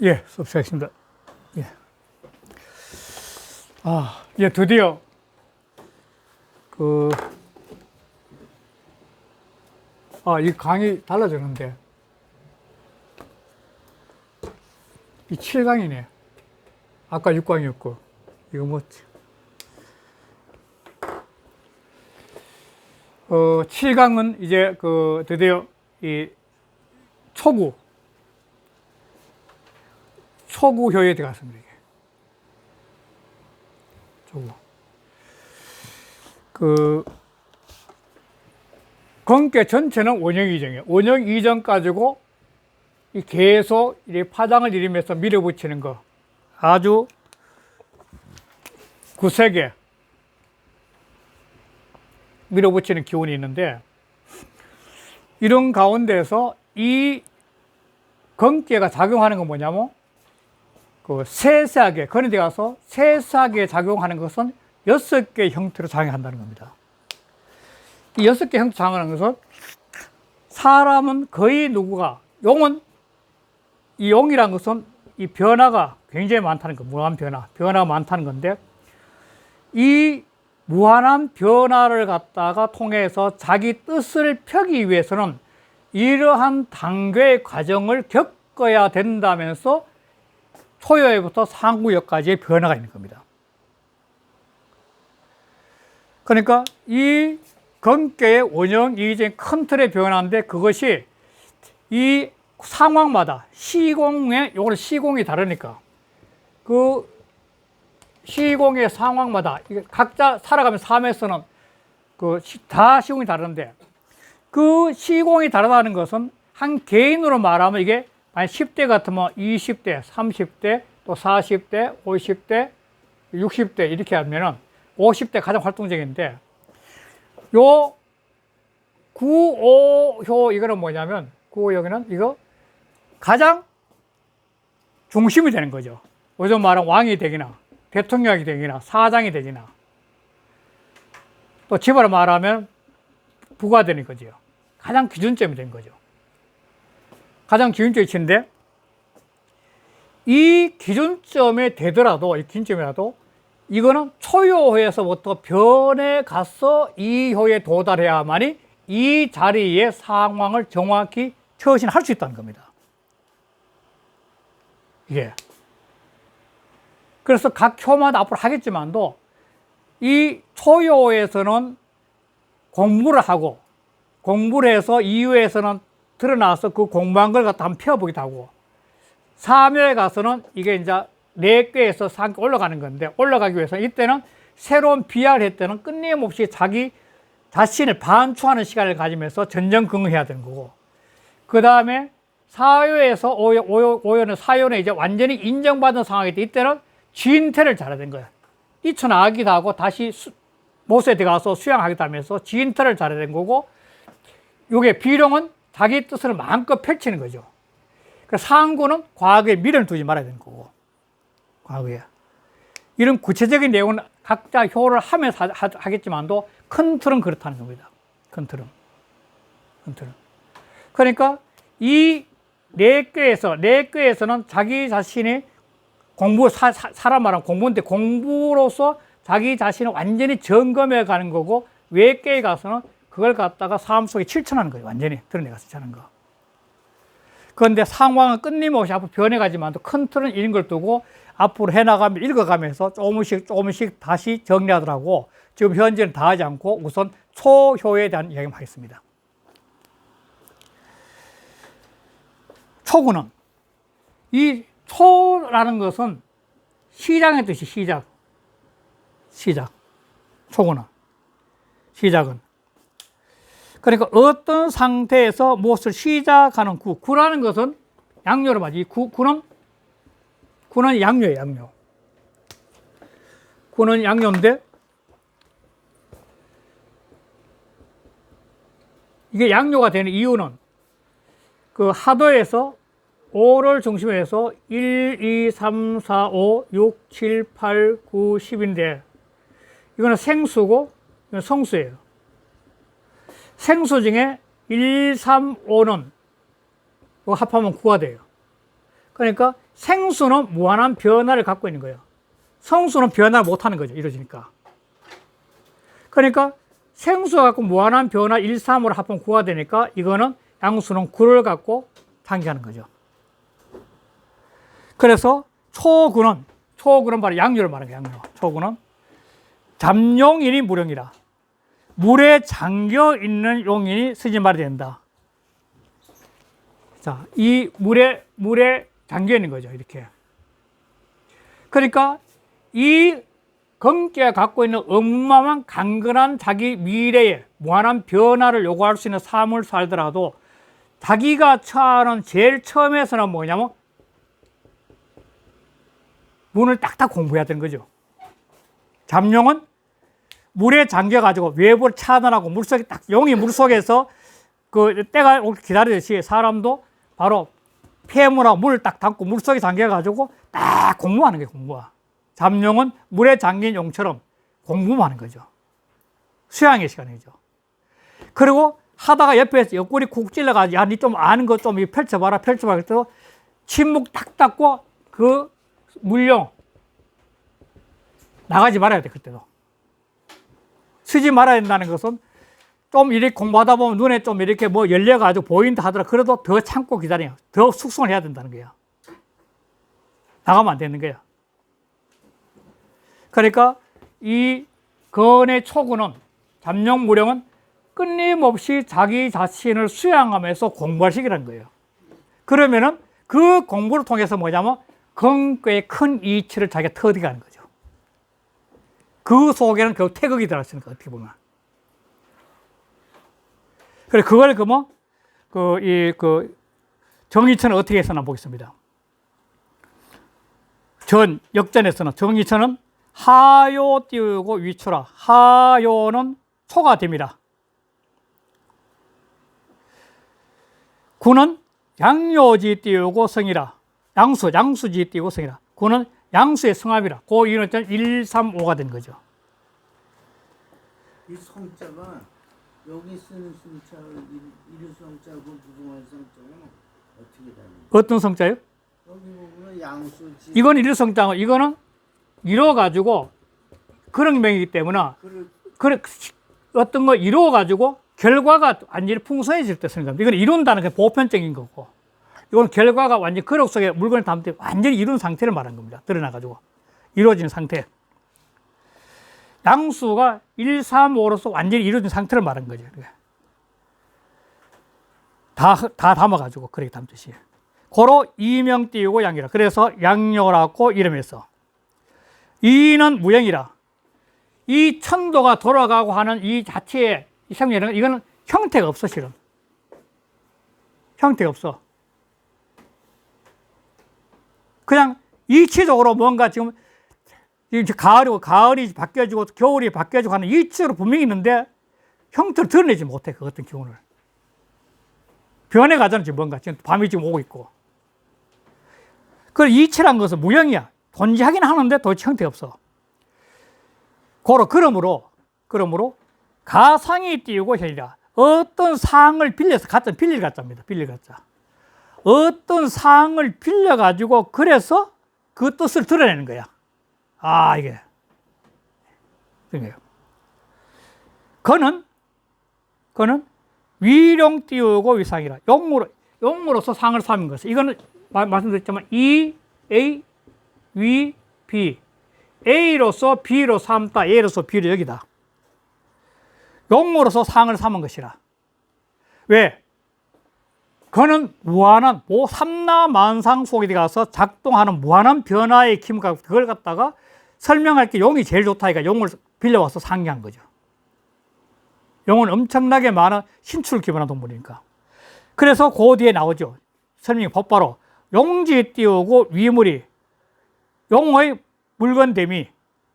예, 수업 시작했습니다. 예. 아, 예, 드디어 그, 아, 이 강이 달라졌는데, 이 7강이네. 아까 6강이었고, 이거 뭐, 어, 7강은 이제 그 드디어 이 초구, 초구 효에 들어갔습니다. 이게. 초구. 그 건계 전체는 원형 이정이에요. 원형 이정 가지고 이 계속 이 파장을 일으면서 밀어붙이는 거 아주 구세게 밀어붙이는 기운이 있는데 이런 가운데서 이 건계가 작용하는 건 뭐냐면 그 세세하게 그런 데 가서 세세하게 작용하는 것은 여섯 개의 형태로 작용한다는 겁니다. 이 여섯 개 형태 작용하는 것은 사람은 거의 누구가 용은 이 용이란 것은 이 변화가 굉장히 많다는 거, 무한 변화, 변화가 많다는 건데 이 무한한 변화를 갖다가 통해서 자기 뜻을 펴기 위해서는 이러한 단계의 과정을 겪어야 된다면서 초여에부터 상구역까지의 변화가 있는 겁니다. 그러니까 이 건계의 원형 이전 큰 틀의 변화인데 그것이 이 상황마다 시공의 요거는 시공이 다르니까 그 시공의 상황마다 각자 살아가면 삶에서는 그 다 시공이 다른데 그 시공이 다르다는 것은 한 개인으로 말하면 이게 만약 10대 같으면 20대, 30대, 또 40대, 50대, 60대 이렇게 하면은 50대 가장 활동적인데 요 95효 이거는 뭐냐면 95 여기는 이거 가장 중심이 되는 거죠. 요즘 말하는 왕이 되기나 대통령이 되기나 사장이 되기나 또 집어로 말하면 부가 되는 거죠. 가장 기준점이 된 거죠. 가장 기준점이 친데 이 기준점에 되더라도 이 기준점이라도 이거는 초효에서부터 변해 가서 이 효에 도달해야만이 이 자리의 상황을 정확히 처신할 수 있다는 겁니다. 이게. 그래서 각 효마다 앞으로 하겠지만도 이 초효에서는 공부를 하고 공부를 해서 이후에서는 드러나서 그 공부한 걸 갖다 한번 펴보기도 하고. 3회에 가서는 이게 이제 네 꾀에서 상 올라가는 건데 올라가기 위해서 이때는 새로운 비하를 했때는 끊임없이 자기 자신을 반추하는 시간을 가지면서 전전긍긍해야 되는 거고. 그 다음에 사회에서 오요, 오요, 오요는 사요는 이제 완전히 인정받은 상황이 때 이때는 진퇴를 잘해야 되는 거야. 이천하기도 하고 다시 수, 못에 들어가서 수양하기도 하면서 진퇴를 잘해야 되는 거고. 요게 비룡은 자기 뜻을 마음껏 펼치는 거죠. 그 상구는 과거에 미련을 두지 말아야 되는 거고 과거에 이런 구체적인 내용은 각자 효를 하면서 하, 하겠지만도 큰 틀은 그렇다는 겁니다. 큰 틀은 큰 틀은 그러니까 이네 꾀에서 네 꾀에서는 자기 자신이 공부 사, 사람 말하면 공부인데 공부로서 자기 자신을 완전히 점검해 가는 거고 외계에 가서는 그걸 갖다가 삶 속에 실천하는 거예요. 완전히 드러내가서 하는 거. 그런데 상황은 끊임없이 앞으로 변해가지만 큰 틀은 이런 걸 두고 앞으로 해나가면 읽어가면서 조금씩 조금씩 다시 정리하더라고. 지금 현재는 다 하지 않고 우선 초효에 대한 이야기만 하겠습니다. 초구는 이 초라는 것은 시장의 뜻이 시작. 시작. 초구는. 시작은. 그러니까 어떤 상태에서 무엇을 시작하는 구. 구라는 것은 맞지. 이 구, 구는, 구는 양료예요, 양료. 구는 양료인데, 이게 양료가 되는 이유는 그 하도에서 5를 중심으로 해서 1, 2, 3, 4, 5, 6, 7, 8, 9, 10인데 이거는 생수고 이건 성수예요. 생수 중에 1, 3, 5는 이거 합하면 9가 돼요. 그러니까 생수는 무한한 변화를 갖고 있는 거예요. 성수는 변화 못 하는 거죠. 이루어지니까. 그러니까 생수가 갖고 무한한 변화 1, 3으로 합하면 9가 되니까 이거는 양수는 9를 갖고 상기하는 거죠. 그래서 초구는 초구는 바로 양유를 말하는 거예요. 양유. 초구는 잠용인이 무령이라. 물에 잠겨 있는 용인이 쓰지 말아야 된다. 자, 이 물에 물에 잠겨 있는 거죠. 이렇게. 그러니까 이 검계가 갖고 있는 엄마만 강건한 자기 미래에 무한한 변화를 요구할 수 있는 삶을 살더라도 자기가 처하는 제일 처음에서는 뭐냐면 문을 딱딱 공부해야 되는 거죠. 잠룡은 물에 잠겨가지고 외부를 차단하고 물속에 딱 용이 물속에서 그 때가 기다리듯이 사람도 바로 폐물하고 물을 딱 담고 물속에 잠겨가지고 딱 공부하는 게 공부야. 잠룡은 물에 잠긴 용처럼 공부만 하는 거죠. 수양의 시간이죠. 그리고 하다가 옆에서 옆구리 쿡 찔러가지고 야, 니 좀 아는 거 좀 펼쳐봐라, 펼쳐봐라. 그래서 침묵 딱 닫고 그 물용 나가지 말아야 돼, 그때도. 쓰지 말아야 된다는 것은 좀 이렇게 공부하다 보면 눈에 좀 이렇게 뭐 열려가지고 보인다 하더라. 그래도 더 참고 기다려요. 더 숙성을 해야 된다는 거야. 나가면 안 되는 거야. 그러니까 이 건의 초구는 잠룡 무령은 끊임없이 자기 자신을 수양하면서 공부할 시기라는 거예요. 그러면은 그 공부를 통해서 뭐냐면 건괴의 큰 이치를 자기가 터득하는 거죠. 그 속에는 그 태극이 들어있으니까 어떻게 보면. 그래 그걸 그 뭐 그이그 정의천은 어떻게 했었나 보겠습니다. 전 역전에서는 정의천은 하요 띄우고 위초라. 하요는 초가 됩니다. 구는 양요지 띄우고 성이라. 양수, 양수지 띄우고 성이라. 구는 양수의 성합이라. 그 이유는 1, 3, 5가 된 거죠. 이 성자가 여기 쓰는 성자, 이류 성자고 무궁화 성자는 어떻게 다른지? 어떤 성자요? 여기 보면 양수지. 이건 일성자고 이거는 이뤄 가지고 그런 명이기 때문에 그래 어떤 거 이루어 가지고 결과가 완전히 풍성해질 때 쓰는 겁니다. 이건 이룬다는 게 보편적인 거고, 이건 결과가 완전히 그릇 속에 물건을 때 완전히 이룬 상태를 말하는 겁니다. 드러나가지고 이루어진 상태. 양수가 1, 3, 5로서 완전히 이루어진 상태를 말하는 거죠. 다, 다 담아가지고 그렇게 담듯이. 고로 이명 띄우고 양이라. 그래서 양요라고 이름했어. 이는 무형이라. 이 천도가 돌아가고 하는 이 자체의 이 생명이라는 이거는 형태가 없어 실은 형태가 없어 그냥 이치적으로 뭔가 지금 가을이고 가을이 바뀌어지고 겨울이 바뀌어지고 하는 이치로 분명히 있는데 형태를 드러내지 못해 그 어떤 기운을. 변해 가잖아 지금 뭔가 지금 밤이 지금 오고 있고. 그 이치란 것은 무형이야. 존재하긴 하는데 도대체 형태가 없어. 고로 그러므로 그러므로 가상이 띄우고 현이라. 어떤 상을 빌려서 가짜 빌릴 가짜입니다. 가짜. 어떤 상을 빌려 가지고 그래서 그 뜻을 드러내는 거야. 아 이게 그게요. 그는 그는 위령 띄우고 위상이라 용무로 용무로서 상을 삼은 것을 이거는 마- 말씀드렸지만 E A 위 B A로서 B로 삼다 A로서 B로 여기다. 용으로서 상을 삼은 것이라. 왜? 그는 무한한 모 삼라만상 속에 들어가서 작동하는 무한한 변화의 힘과 그걸 갖다가 설명할 게 용이 제일 좋다 니까 용을 빌려와서 상기한 거죠. 용은 엄청나게 많은 신출을 기반한 동물이니까. 그래서 그 뒤에 나오죠. 설명이 곧바로 용지 띄우고 위물이 용의 물건됨이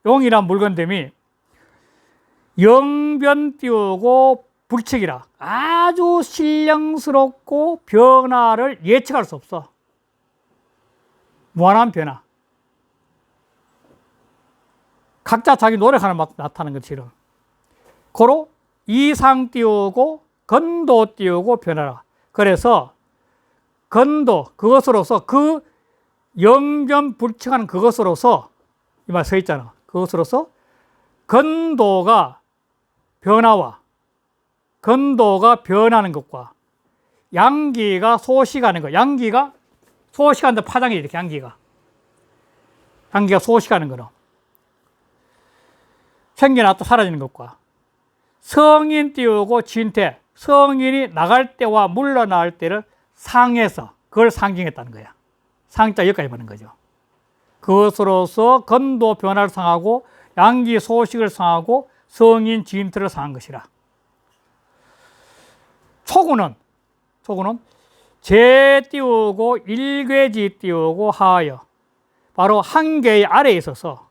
용이란 물건됨이 영변 띄우고 불책이라 아주 신령스럽고 변화를 예측할 수 없어. 무한한 변화. 각자 자기 노력하는 맛 나타나는 것 싫어. 고로 이상 띄우고 건도 띄우고 변화라. 그래서 건도 그것으로서 그 영점 불칭하는 그것으로서 이 말 써 있잖아. 그것으로서 건도가 변화와 건도가 변하는 것과 양기가 소식하는 것. 양기가 소식한다 파장이 이렇게 양기가. 양기가 소식하는 거로. 생겨났다 사라지는 것과 성인 띄우고 진퇴. 성인이 나갈 때와 물러나갈 때를 상해서 그걸 상징했다는 거야. 상자 여기까지 보는 거죠. 그것으로서 건도 변화를 상하고 양기 소식을 상하고 성인 진퇴를 상한 것이라. 초구는 초구는 재 띄우고 일괴지 띄우고 하여 바로 한 개의 아래에 있어서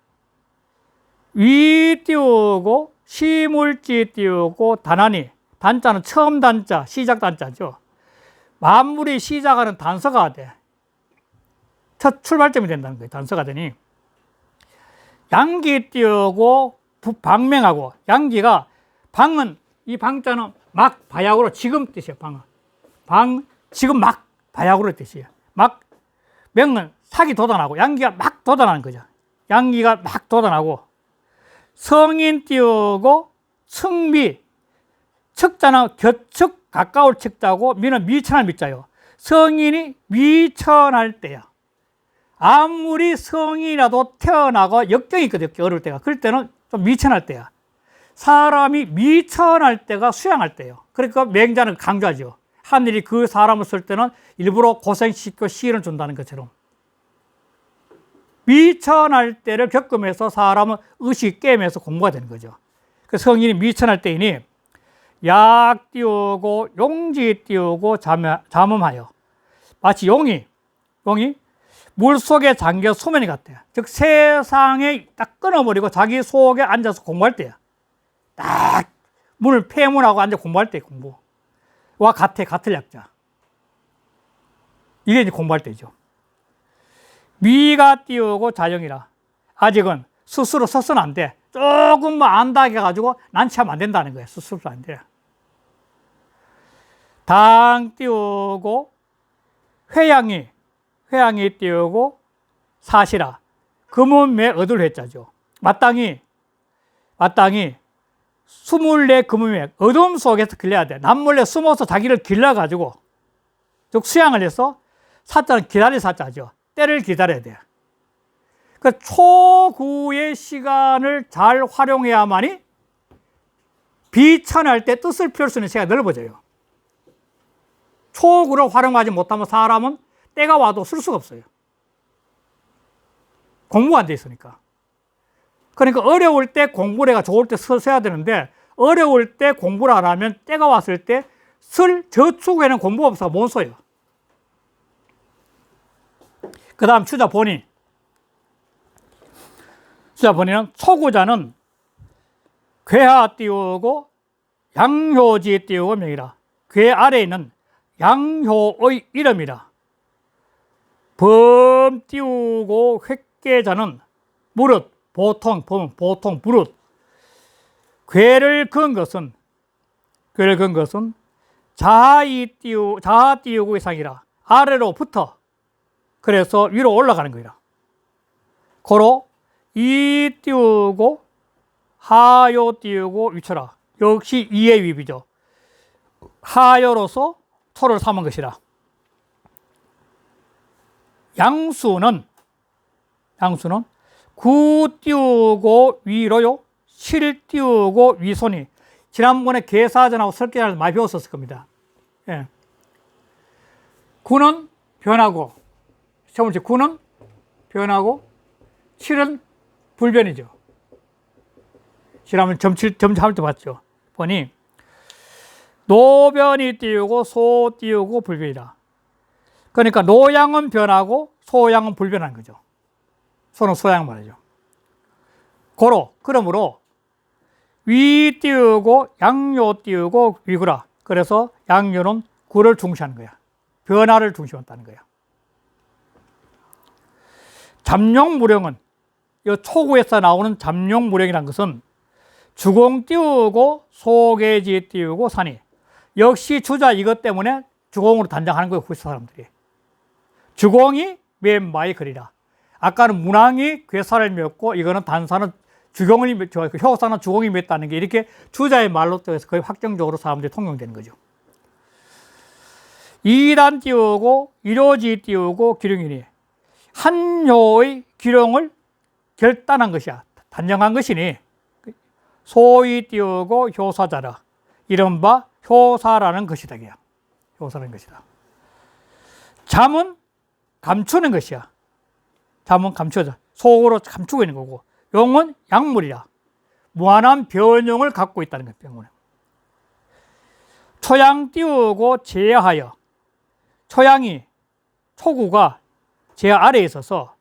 위 띄우고 시물지 띄우고 단안이 단자는 처음 단자 시작 단자죠. 만물이 시작하는 단서가 돼. 첫 출발점이 된다는 거예요. 단서가 되니 양기 띄우고 부- 방맹하고 양기가 방은 이 방자는 막 바약으로 지금 뜻이에요. 방은 방 지금 막 바약으로 뜻이에요. 막 명은 사기 돋아나고 양기가 막 돋아나는 거죠. 양기가 막 돋아나고 성인 띄우고 측미 측자는 곁측 가까울 측자고 미는 미천할 미자요. 성인이 미천할 때야. 아무리 성인이라도 태어나고 역경이 있거든요. 어릴 때가. 그럴 때는 좀 미천할 때야. 사람이 미천할 때가 수양할 때예요. 그러니까 맹자는 강조하죠. 하늘이 그 사람을 쓸 때는 일부러 고생시키고 시련을 준다는 것처럼. 미천할 때를 겪으면서 사람은 의식 게임에서 공부가 되는 거죠. 그 성인이 미천할 때이니 약 띄우고 용지 띄우고 잠- 잠음하여 마치 용이 용이 물 속에 잠겨 소면이 같대요. 즉 세상에 딱 끊어버리고 자기 속에 앉아서 공부할 때야. 딱 문을 폐문하고 앉아 공부할 때 공부와 같아 같을 약자. 이게 이제 공부할 때죠. 미가 띄우고 자정이라 아직은 스스로 서서는 안 돼. 조금만 안다 해가지고 난치하면 안 된다는 거예요. 스스로 안 돼. 당 띄우고 회양이 회양이 띄우고 사시라 금음매 얻을 회자죠. 마땅히 마땅히 스물네 금음매 어둠 속에서 길러야 돼. 남몰래 숨어서 자기를 길러가지고 즉 수양을 해서 사자는 기다릴 사자죠. 때를 기다려야 돼요. 그 초구의 시간을 잘 활용해야만이 비천할 때 뜻을 피울 수 있는 시간이 넓어져요. 초구를 활용하지 못하면 사람은 때가 와도 쓸 수가 없어요. 공부가 안 돼 있으니까. 그러니까 어려울 때 공부를 해가 좋을 때 써- 써야 되는데 어려울 때 공부를 안 하면 때가 왔을 때 쓸 저축에는 공부가 없어서 못 써요. 그 다음 추자 본인. 추자 본인은 초구자는 괴하 띄우고 양효지 띄우고 명이라. 괴 아래에 있는 양효의 이름이라. 범 띄우고 획계자는 무릇 보통 범 보통 무릇 괴를 건 것은 괴를 건 것은 자이 띄우 자 띄우고 이상이라 아래로부터 그래서 위로 올라가는 거이라. 고로 이 띄우고 하요 띄우고 위쳐라. 역시 이의 위비죠. 하요로서 토를 삼은 것이라. 양수는 양수는 구 띄우고 위로요, 실 띄우고 위손이 지난번에 계사전하고 설계를 많이 배웠었을 겁니다. 예. 구는 변하고 첫 번째 구는 변하고 실은 불변이죠. 지난번 점칠 점할 때 봤죠. 보니 노변이 띄우고 소 띄우고 불변이다. 그러니까 노양은 변하고 소양은 불변한 거죠. 소는 소양 말이죠. 고로 그러므로 위 띄우고 양요 띄우고 위구라. 그래서 양요는 구를 중시하는 거야. 변화를 중시한다는 거야. 잠룡 무령은 이 초구에서 나오는 잠룡 무령이라는 것은 주공 띄우고 소개지 띄우고 산이 역시 주자 이것 때문에 주공으로 단장하는 거예요. 후세 사람들이. 주공이 맨 마의 글이라. 아까는 문항이 괴사를 맺고 이거는 단사는 주경을 맺- 저, 그 효사는 주공이 맺다는 게 이렇게 주자의 말로 떠서 거의 확정적으로 사람들이 통용되는 거죠. 이단 띄우고 이로지 띄우고 기룡이니 한효의 기룡을 결단한 것이야. 단정한 것이니 소위 띄우고 효사자라. 이른바 효사라는 것이다. 효사라는 것이다. 잠은 감추는 것이야. 잠은 감추어져. 속으로 감추고 있는 거고. 용은 약물이야. 무한한 변형을 갖고 있다는 거야, 병원은. 초양 띄우고 제하여. 초양이, 초구가 제 아래에 있어서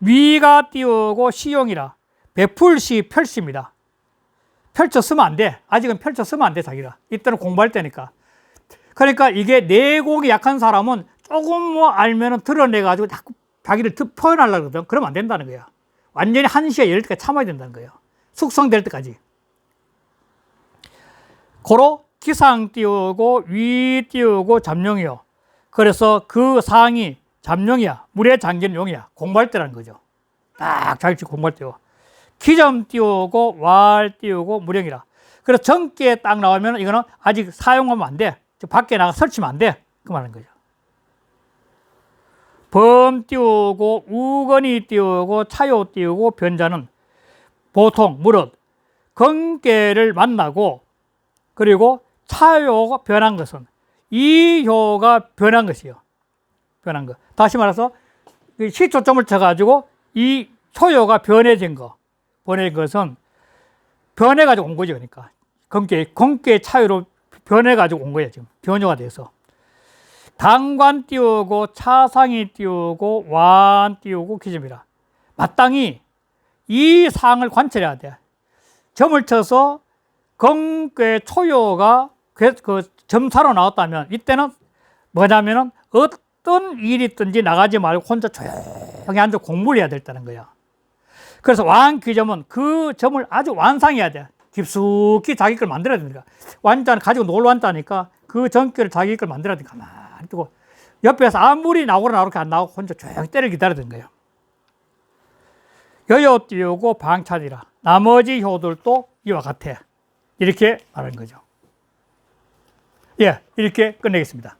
위가 띄우고 시용이라. 베풀시 펼칩니다. 펼쳐 쓰면 안 돼. 아직은 펼쳐 쓰면 안 돼, 자기가. 이때는 공부할 때니까. 그러니까 이게 내공이 약한 사람은 조금 뭐 알면은 드러내가지고 자꾸 자기를 드- 표현하려고 그러거든. 그러면 안 된다는 거야. 완전히 한시에 열 때까지 참아야 된다는 거예요. 숙성될 때까지. 고로 기상 띄우고 위 띄우고 잠룡이요. 그래서 그 상이 잠룡이야. 물에 잠긴 용이야. 공부할 때라는 거죠. 딱 자기 공부할 때요. 기점 띄우고 왈 띄우고 무령이라. 그래서 전기에 딱 나오면 이거는 아직 사용하면 안 돼. 저 밖에 나가 설치면 안 돼. 그 말하는 거죠. 범 띄우고 우건이 띄우고 차요 띄우고 변자는 보통 무릇 건계를 만나고 그리고 차요가 변한 것은 이효가 변한 것이요. 변한 것. 다시 말해서 이 시초점을 쳐가지고 이 초요가 변해진 거. 변해진 것은 변해가지고 온 거죠. 그러니까. 건계, 건계 차유로 변해가지고 온 거예요. 지금. 변효가 돼서. 당관 띄우고 차상이 띄우고 완 띄우고 기점이라. 마땅히 이 상을 관찰해야 돼. 점을 쳐서 건괴 초요가 그, 그 점사로 나왔다면 이때는 뭐냐면은 어떤 일이 있든지 나가지 말고 혼자 조용히 앉아 공부를 해야 됐다는 거야. 그래서 왕 귀점은 그 점을 아주 완상해야 돼. 깊숙이 자기 걸 만들어야 됩니다. 완자는 가지고 놀러 왔다니까 그 전기를 자기 걸 만들어야 돼. 가만 히 두고 옆에서 아무리 나오라 나오게 안 나오고 혼자 조용히 기다려야 되는 거예요. 여여 띄우고 방찬이라. 나머지 효들도 이와 같아. 이렇게 말하는 거죠. 예, 이렇게 끝내겠습니다.